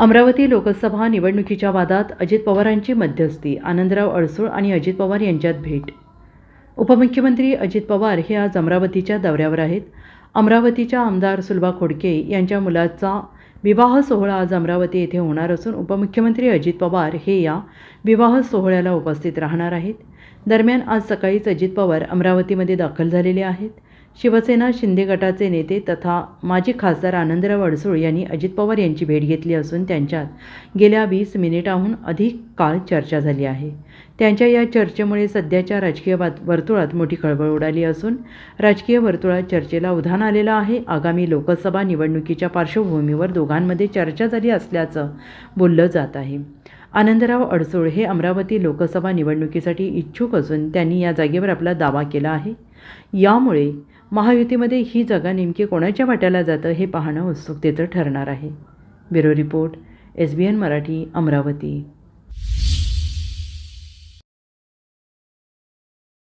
अमरावती लोकसभा निवडणुकीच्या वादात अजित पवारांची मध्यस्थी आनंदराव अडसूळ आणि अजित पवार यांच्यात भेट. उपमुख्यमंत्री अजित पवार हे आज अमरावतीच्या दौऱ्यावर आहेत. अमरावतीच्या आमदार सुलभा खोडके यांच्या मुलाचा विवाह सोहळा आज अमरावती येथे होणार असून उपमुख्यमंत्री अजित पवार हे या विवाह सोहळ्याला उपस्थित राहणार आहेत. दरम्यान आज सकाळीच अजित पवार अमरावतीमध्ये दाखल झालेले आहेत. शिवसेना शिंदे गटाचे नेते तथा माजी खासदार आनंदराव अडसूळ यांनी अजित पवार यांची भेट घेतली असून त्यांच्यात गेल्या वीस मिनिटाहून अधिक काळ चर्चा झाली आहे. त्यांच्या या चर्चेमुळे सध्याच्या राजकीय वात वर्तुळात मोठी खळबळ उडाली असून राजकीय वर्तुळात चर्चेला उधाण आलेलं आहे. आगामी लोकसभा निवडणुकीच्या पार्श्वभूमीवर दोघांमध्ये चर्चा झाली असल्याचं बोललं जात आहे. आनंदराव अडसूळ हे अमरावती लोकसभा निवडणुकीसाठी इच्छुक असून त्यांनी या जागेवर आपला दावा केला आहे. यामुळे महायुतीमध्ये ही जागा नेमकी कोणाच्या वाट्याला जातं हे पाहणं उत्सुकतेचं ठरणार आहे. Bureau report S B N Marathi Amravati.